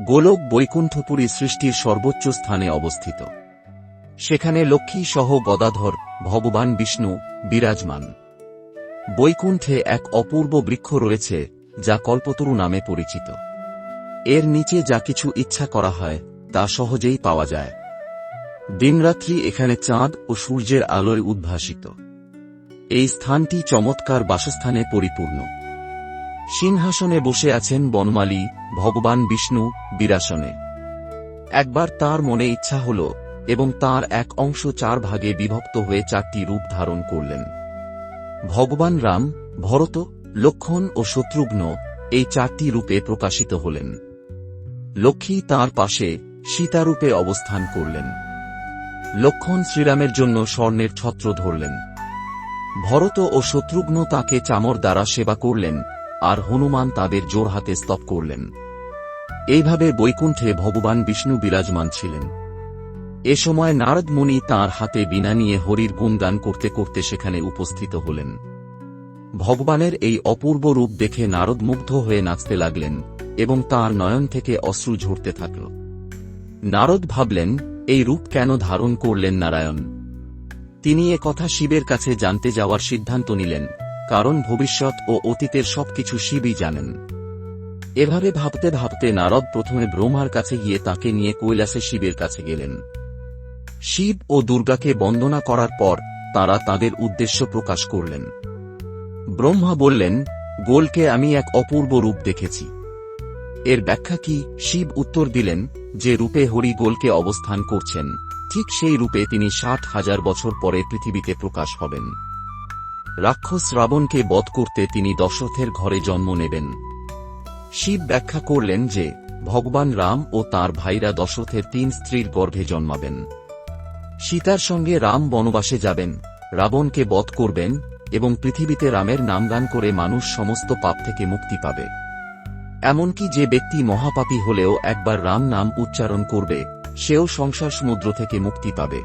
গোলক বৈকুণ্ঠপুরী সৃষ্টির সর্বোচ্চ স্থানে অবস্থিত। সেখানে লক্ষ্মী সহ গদাধর, ভগবান বিষ্ণু বিরাজমান। বৈকুণ্ঠে এক অপূর্ব বৃক্ষ রয়েছে, যা কল্পতরু নামে পরিচিত। এর নিচে যা কিছু ইচ্ছা করা হয়, তা সহজেই পাওয়া যায়। দিনরাত্রি এখানে চাঁদ ও সূর্যের আলোয় উদ্ভাসিত। এই স্থানটি চমৎকার বাসস্থানে পরিপূর্ণ। সিংহাসনে বসে আছেন বনমালী ভগবান বিষ্ণু বিরাসনে। একবার তার মনে ইচ্ছা হল এবং তার এক অংশ চার ভাগে বিভক্ত হয়ে চারটি রূপ ধারণ করলেন। ভগবান রাম, ভরত, লক্ষণ ও শত্রুঘ্ন এই চারটি রূপে প্রকাশিত হলেন। লক্ষ্মী তার পাশে সীতারূপে অবস্থান করলেন। লক্ষণ শ্রীরামের জন্য স্বর্ণের ছত্র ধরলেন। ভরত ও শত্রুঘ্ন তাকে চামর দ্বারা সেবা করলেন আর হনুমান তাদের জোর হাতে স্তব করলেন। এইভাবে বৈকুণ্ঠে ভগবান বিষ্ণু বিরাজমান ছিলেন। এ সময় নারদ মুনি তাঁর হাতে বিনা নিয়ে হরির গুণগান করতে করতে সেখানে উপস্থিত হলেন। ভগবানের এই অপূর্ব রূপ দেখে নারদ মুগ্ধ হয়ে নাচতে লাগলেন এবং তার নয়ন থেকে অশ্রু ঝরতে থাকল। নারদ ভাবলেন, এই রূপ কেন ধারণ করলেন নারায়ণ? তিনি এ কথা শিবের কাছে জানতে যাওয়ার সিদ্ধান্ত নিলেন, কারণ ভবিষ্যৎ ও অতীতের সবকিছু শিবই জানেন। এভাবে ভাবতে ভাবতে নারদ প্রথমে ব্রহ্মার কাছে গিয়ে তাকে নিয়ে কৈলাসে শিবের কাছে গেলেন। শিব ও দুর্গাকে বন্দনা করার পর তারা তাদের উদ্দেশ্য প্রকাশ করলেন। ব্রহ্মা বললেন, গোলকে আমি এক অপূর্ব রূপ দেখেছি। এর ব্যাখ্যা কি? শিব উত্তর দিলেন যে রূপে হরি গোলকে অবস্থান করছেন। ঠিক সেই রূপে তিনি ষাট হাজার বছর পরে পৃথিবীতে প্রকাশ হবেন। রাক্ষস রাবণকে বধ করতে তিনি দশরথের ঘরে জন্ম নেবেন। শিব ব্যাখ্যা করলেন যে, ভগবান রাম ও তার ভাইরা দশরথের তিন স্ত্রীর গর্ভে জন্মাবেন। সীতার সঙ্গে রাম বনবাসে যাবেন, রাবণকে বধ করবেন এবং পৃথিবীতে রামের নামগান করে মানুষ সমস্ত পাপ থেকে মুক্তি পাবে। এমনকি যে ব্যক্তি মহাপাপী হলেও একবার রাম নাম উচ্চারণ করবে, সেও সংসার সমুদ্র থেকে মুক্তি পাবে।